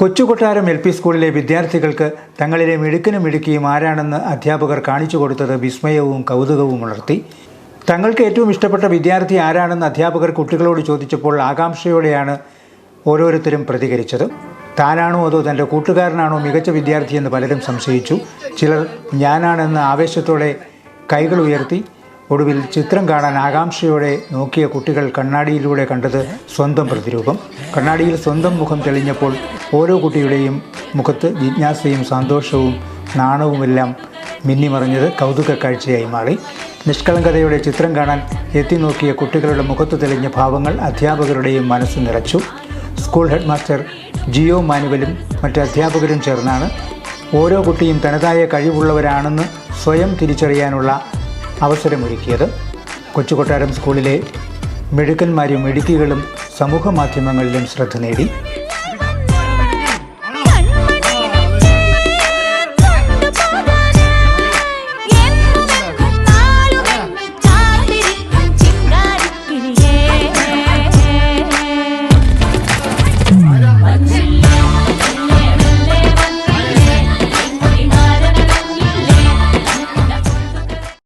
Kochukottaram L P സ്കൂളിലെ വിദ്യാർത്ഥികൾക്ക് തങ്ങളിലെ മിടുക്കിനും മിടുക്കിയും ആരാണെന്ന് അധ്യാപകർ കാണിച്ചു കൊടുത്തത് വിസ്മയവും കൗതുകവും ഉണർത്തി. തങ്ങൾക്ക് ഏറ്റവും ഇഷ്ടപ്പെട്ട വിദ്യാർത്ഥി ആരാണെന്ന് അധ്യാപകർ കുട്ടികളോട് ചോദിച്ചപ്പോൾ ആകാംക്ഷയോടെയാണ് ഓരോരുത്തരും പ്രതികരിച്ചത്. താനാണോ അതോ തന്റെ കൂട്ടുകാരനാണോ മികച്ച വിദ്യാർത്ഥിയെന്ന് പലരും സംശയിച്ചു. ചിലർ ഞാനാണെന്ന് ആവേശത്തോടെ കൈകൾ ഉയർത്തി ഒടുവിൽ ചിത്രം കാണാൻ ആകാംക്ഷയോടെ നോക്കിയ കുട്ടികൾ കണ്ണാടിയിലൂടെ കണ്ടത് സ്വന്തം പ്രതിരൂപം. കണ്ണാടിയിൽ സ്വന്തം മുഖം തെളിഞ്ഞപ്പോൾ ഓരോ കുട്ടിയുടെയും മുഖത്ത് ജിജ്ഞാസയും സന്തോഷവും നാണവുമെല്ലാം മിന്നിമറിഞ്ഞത് കൗതുക കാഴ്ചയായി മാറി. നിഷ്കളങ്കതയുടെ ചിത്രം കാണാൻ എത്തി നോക്കിയ കുട്ടികളുടെ മുഖത്ത് തെളിഞ്ഞ ഭാവങ്ങൾ അധ്യാപകരുടെയും മനസ്സ് നിറച്ചു. സ്കൂൾ ഹെഡ് മാസ്റ്റർ ജിയോ മാനുവലും മറ്റ് അധ്യാപകരും ചേർന്നാണ്. ഓരോ കുട്ടിയും തനതായ കഴിവുള്ളവരാണെന്ന് സ്വയം തിരിച്ചറിയാനുള്ള അവസരമൊരുക്കിയത് കൊച്ചുകൊട്ടാരം സ്കൂളിലെ മിടുക്കന്മാരും മിടുക്കികളും സമൂഹ മാധ്യമങ്ങളിലും ശ്രദ്ധ നേടി.